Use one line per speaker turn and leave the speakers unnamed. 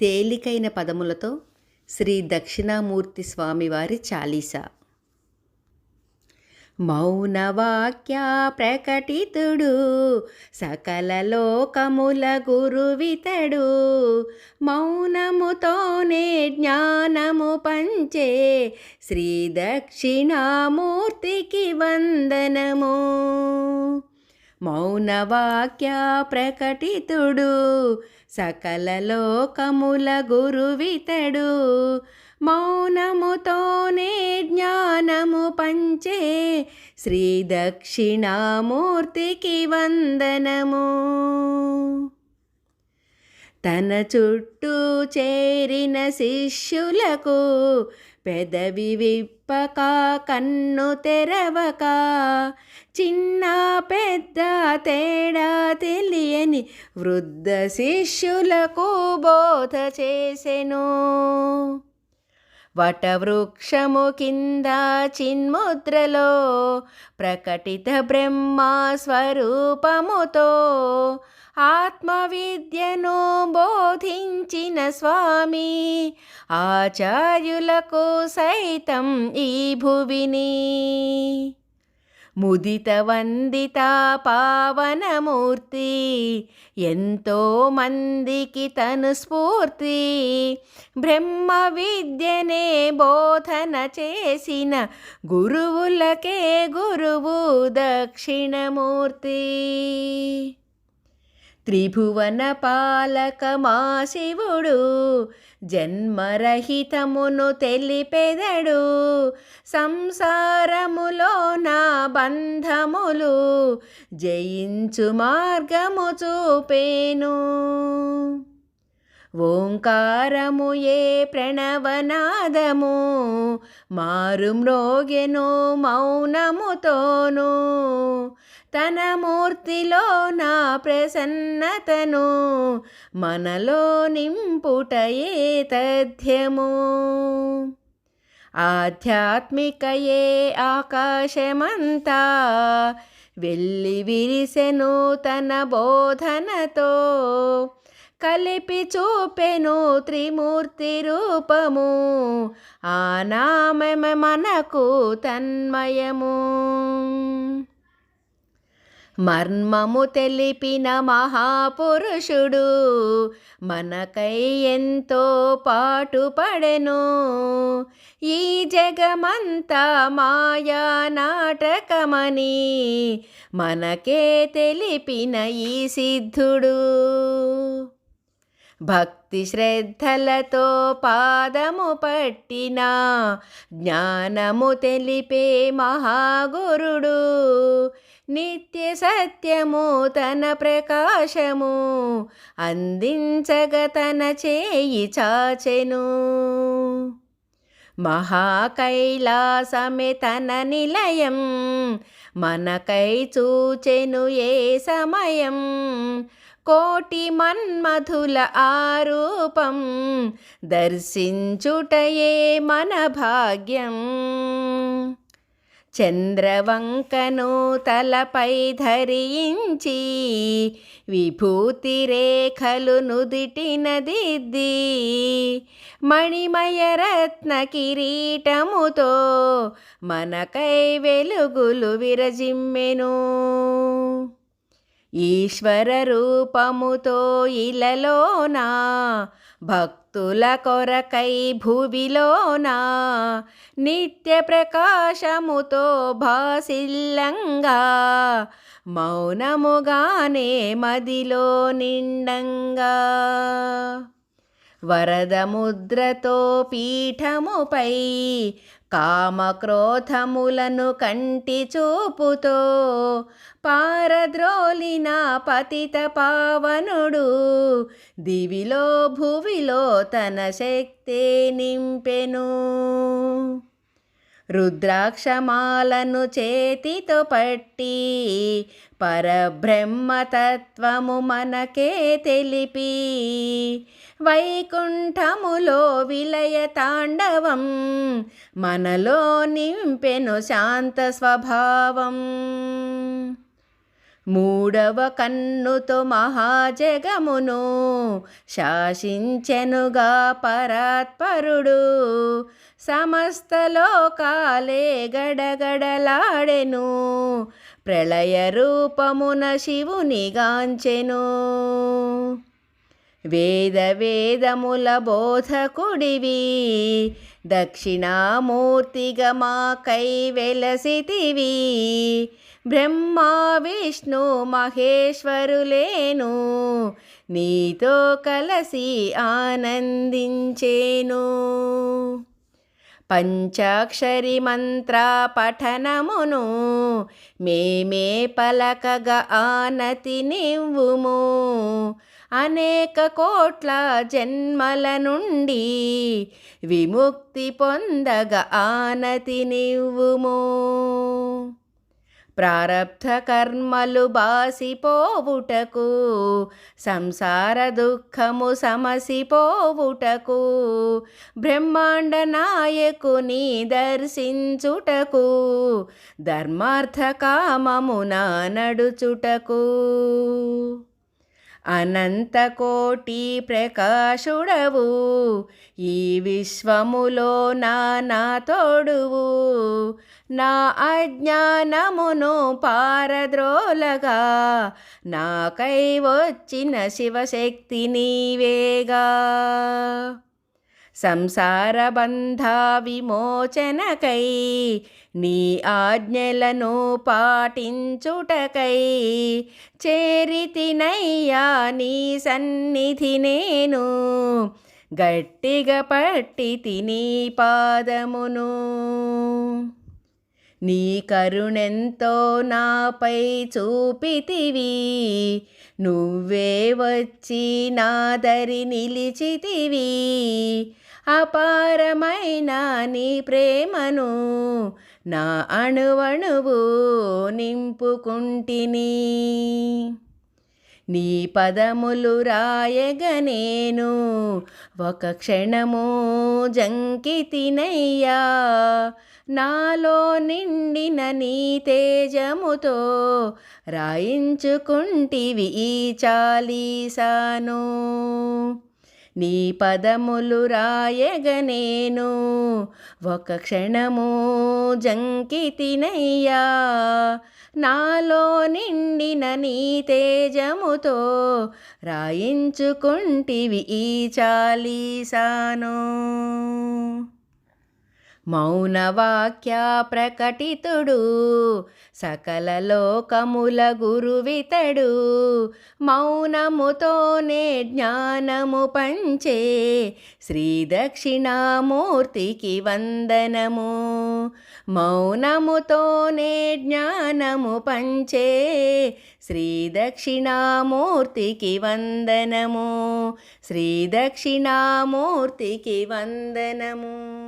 తేలికైన పదములతో శ్రీ దక్షిణామూర్తి స్వామివారి చాలీస. మౌనవాక్య ప్రకటితుడు సకల లోకముల గురువితడు. మౌనముతోనే జ్ఞానము పంచే శ్రీ దక్షిణామూర్తికి వందనము. మౌనవాక్య ప్రకటితుడు సకల లోకముల గురువితడు. మౌనముతోనే జ్ఞానము పంచే శ్రీ దక్షిణామూర్తికి వందనము. తన చుట్టూ చేరిన శిష్యులకు పెదవి విప్పక కన్ను తెరవక చిన్న పెద్ద తేడా తెలియని వృద్ధ శిష్యులకు బోధ చేసెను. వటవృక్షము కింద చిన్ముద్రలో ప్రకటిత బ్రహ్మా స్వరూపముతో ఆత్మవిద్యను బోధించిన స్వామి ఆచార్యులకు సైతం ఈ భువిని. ముదిత వందిత పావనమూర్తి. ఎంతో మందికి తను స్ఫూర్తి. బ్రహ్మ విద్యనే బోధన చేసిన గురువులకే గురువు దక్షిణమూర్తి. త్రిభువన పాలక మా శివుడు జన్మరహితమును తెలిపెదడు. సంసారములో నా బంధములు జయించు మార్గము చూపేను. ఓంకారము ఏ ప్రణవనాదము? మారు మ్రోగెను మౌనముతోను. తన మూర్తిలో నా ప్రసన్నతను మనలో నింపుటయే తథ్యము? ఆధ్యాత్మికయే ఆకాశమంతా వెళ్ళి విరిసెను తన బోధనతో కలిపి చూపెను త్రిమూర్తి రూపము. ఆ నామమే మనకు తన్మయము. మర్మము తెలిపిన మహాపురుషుడు మనకై ఎంతో పాటుపడెను ఈ జగమంతా మాయా నాటకమని మనకే తెలిపిన ఈ సిద్ధుడు. భక్తి శ్రద్ధలతో పాదము పట్టిన జ్ఞానము తెలిపే మహాగురుడు. నిత్య సత్యము తన ప్రకాశము అందించగ తన చేయి చాచెను. మహాకైలాసమే తన నిలయం మనకై చూచెను ఏ సమయం కోటి మన్మధుల ఆరూపం దర్శించుటయే మన భాగ్యం. చంద్రవంకను తలపై ధరించి విభూతి రేఖలు నుదిటిన దిద్ది మణిమయ రత్న కిరీటముతో మనకై వెలుగులు విరజిమ్మెను. ఈశ్వర రూపముతో ఇలలోనా భక్తుల కొరకై భువిలోనా నిత్య ప్రకాశముతో భాసిల్లంగా మౌనముగానే మదిలో నిండంగా. వరదముద్రతో పీఠముపై కామక్రోధములను కంటి చూపుతో పారద్రోలిన పతిత పావనుడు దివిలో భువిలో తన శక్తి నింపెను. రుద్రాక్షమాలను చేతితో పట్టి పరబ్రహ్మతత్వము మనకే తెలిపి వైకుంఠములో విలయ తాండవం మనలో నింపెను శాంత స్వభావం. మూడవ కన్నుతో మహాజగమును శాసించెనుగా పరాత్పరుడు. సమస్త లోకాలే గడగడలాడెను. ప్రళయ రూపమున శివునిగాంచెను వేద వేదముల బోధకుడివి. దక్షిణామూర్తిగా మాకై వెలసితివి. బ్రహ్మ విష్ణు మహేశ్వరులేను. నీతో కలసి ఆనందించేను. పంచాక్షరి మంత్ర పఠనమును మేమే పలకగా ఆనతి నివ్వుము. అనేక కోట్ల జన్మల నుండి విముక్తి పొందగా ఆనతి నివ్వుము ప్రారబ్ధ కర్మలు బాసిపోవుటకు సంసార దుఃఖము సమసిపోవుటకు బ్రహ్మాండ నాయకుని దర్శించుటకు ధర్మార్థ కామమున నడుచుటకు. అనంతకోటి ప్రకాశుడవు. ఈ విశ్వములో నానా తోడువు. నా అజ్ఞానమును పారద్రోలగా. నాకై వచ్చిన శివశక్తి నీవేగా. సంసార బంధ విమోచనకై నీ ఆజ్ఞలను పాటించుటకై చేరితినయ్యా నీ సన్నిధి నేను. గట్టిగా పట్టి తిని పాదమును. నీ కరుణెంతో నాపై చూపితివి. నువ్వే వచ్చి నాదరి నిలిచితివి. అపారమైన నీ ప్రేమను నా అణువణువు నింపుకుంటిని. నీ పదములు రాయగ నేను ఒక క్షణము జంకితినయ్యా. నాలో నిండిన నీ తేజముతో రాయించుకుంటివి ఈ చాలీసాను. నీ పదములు రాయగ నేను ఒక క్షణము జంకితినయ్యా నాలో నిండిన నీ తేజముతో రాయించుకుంటివి ఈ చాలీసాను. మౌనవాక్య ప్రకటితుడు సకల లోకముల గురువితడు. మౌనముతోనే జ్ఞానము పంచే శ్రీ దక్షిణామూర్తికి వందనము. మౌనముతోనే జ్ఞానము పంచే శ్రీ దక్షిణామూర్తికి వందనము. శ్రీ దక్షిణామూర్తికి వందనము.